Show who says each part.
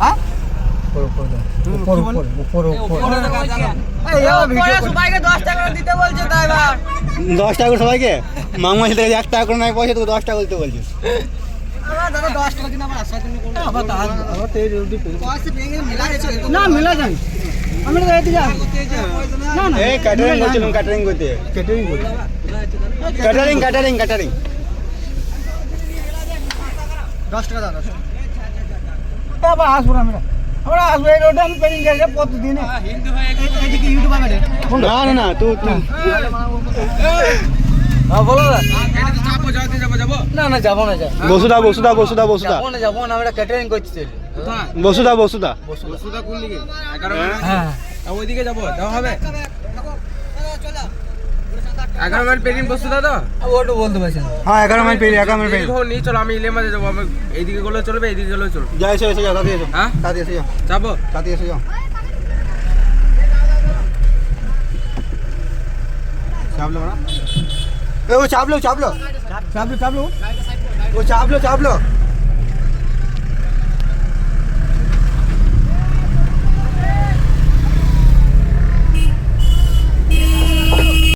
Speaker 1: হ্যাঁ?
Speaker 2: দশ টাকা করে
Speaker 3: সবাইকে? মাংমাছ থেকে এক টাকা করে নাই পয়সা তোকে দশ টাকা বলতে বলছিস
Speaker 1: না মেলা যাই আমি তো এদিকে না না
Speaker 3: এই ক্যাটারিং করছিলাম ক্যাটারিং করতে।
Speaker 1: কেটেরিং
Speaker 3: ক্যাটারিং ক্যাটারিং ক্যাটারিং
Speaker 2: দশ টাকা দাদা
Speaker 1: আবার আসব না আমরা আমরা আসব এই রোডে আমি পেরিয়ে গেলে প্রতিদিন।
Speaker 2: এদিকে ইউটিউব আছে?
Speaker 3: না না না
Speaker 1: হ্যাঁ বলো না। না যাব না যাব
Speaker 3: বসুদা বসুদা বসুদা বসুদা
Speaker 1: যাব না যাব না আমরা ক্যাটারিং করছি।
Speaker 3: বসুদা বসুদা
Speaker 2: বসুদা কোন দিকে?
Speaker 1: হ্যাঁ।
Speaker 2: ওইদিকে যাব যাওয়া হবে? এগারো মাইল পেরিয়ে বসুদা দাদা?
Speaker 1: ওটা বলতে পারছি
Speaker 3: হ্যাঁ এগারো মাইল পেরিয়ে এগারো মাইল পেরিয়ে।
Speaker 2: নিয়ে চলো আমি ইলে মাঝে যাব। আমি এইদিকে গেলেও চলবে এইদিকে গেলেও চলবে।
Speaker 3: যাই এসে এসে যাও এসো।
Speaker 2: হ্যাঁ?
Speaker 3: তাড়াতাড়ি এসে যাও
Speaker 2: যাব?
Speaker 3: তাড়াতাড়ি এসে যাও চাপলো না এ ও চাপলো চাপলো
Speaker 1: চাপলো চাপলো
Speaker 3: ও চাপলো চাপলো